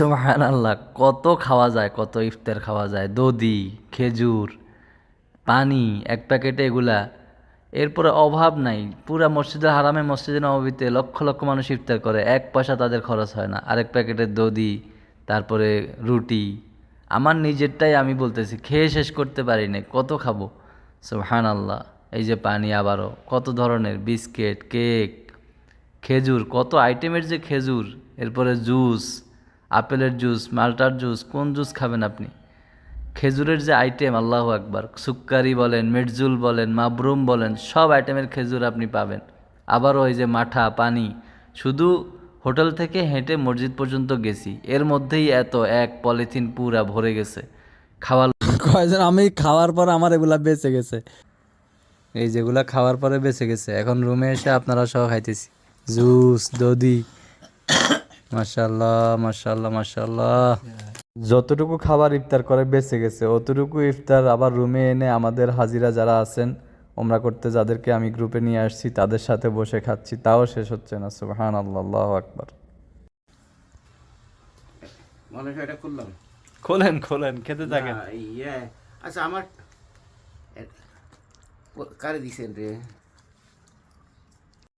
সুবহান আল্লাহ কত খাওয়া যায়, কত ইফতার খাওয়া যায়, দধি, খেজুর, পানি, এক প্যাকেটে এগুলা। এরপরে অভাব নাই, পুরা মসজিদে হারামে মসজিদে নবীতে লক্ষ লক্ষ মানুষ ইফতার করে, এক পয়সা তাদের খরচ হয় না। আরেক প্যাকেটের দধি, তারপরে রুটি। আমার নিজেরটাই আমি বলতেছি, খেয়ে শেষ করতে পারি না কত খাব? সুবহান আল্লাহ এই যে পানি আবারও, কত ধরনের বিস্কিট, কেক, খেজুর, কত আইটেমের যে খেজুর, এরপরে জুস আপেলের জুস মাল্টার জুস কোন জুস খাবেন আপনি? খেজুরের যে আইটেম আল্লাহ আকবার। সুক্কারি বলেন মেটজুল বলেন মাবরুম বলেন সব আইটেমের খেজুর আপনি পাবেন। আবারও ওই যে মাঠা পানি শুধু হোটেল থেকে হেঁটে মসজিদ পর্যন্ত গেছি। এর মধ্যেই এত এক পলিথিন পুরা ভরে গেছে। খাওয়ার কয়জন আমি খাওয়ার পর আমার এগুলা বেঁচে গেছে। এই যেগুলা খাওয়ার পরে বেঁচে গেছে এখন রুমে এসে আপনারা সহ খাইতেছি। জুস দধি মাশাল্লাহ মাশাল্লাহ মাশাল্লাহ যতটুকু খাবার ইফতার করে বেঁচে গেছে অতটুকু ইফতার আবার রুমে এনে আমাদের হাজিরা যারা আছেন ওমরা করতে যাদেরকে আমি গ্রুপে নিয়ে আসছি তাদের সাথে বসে খাচ্ছি তাও শেষ হচ্ছে না সুবহান আল্লাহ আকবার। মনে হয় খোলেন খোলেন খেতে না, ইয়ে আচ্ছা আমার কারে দিছেন রে?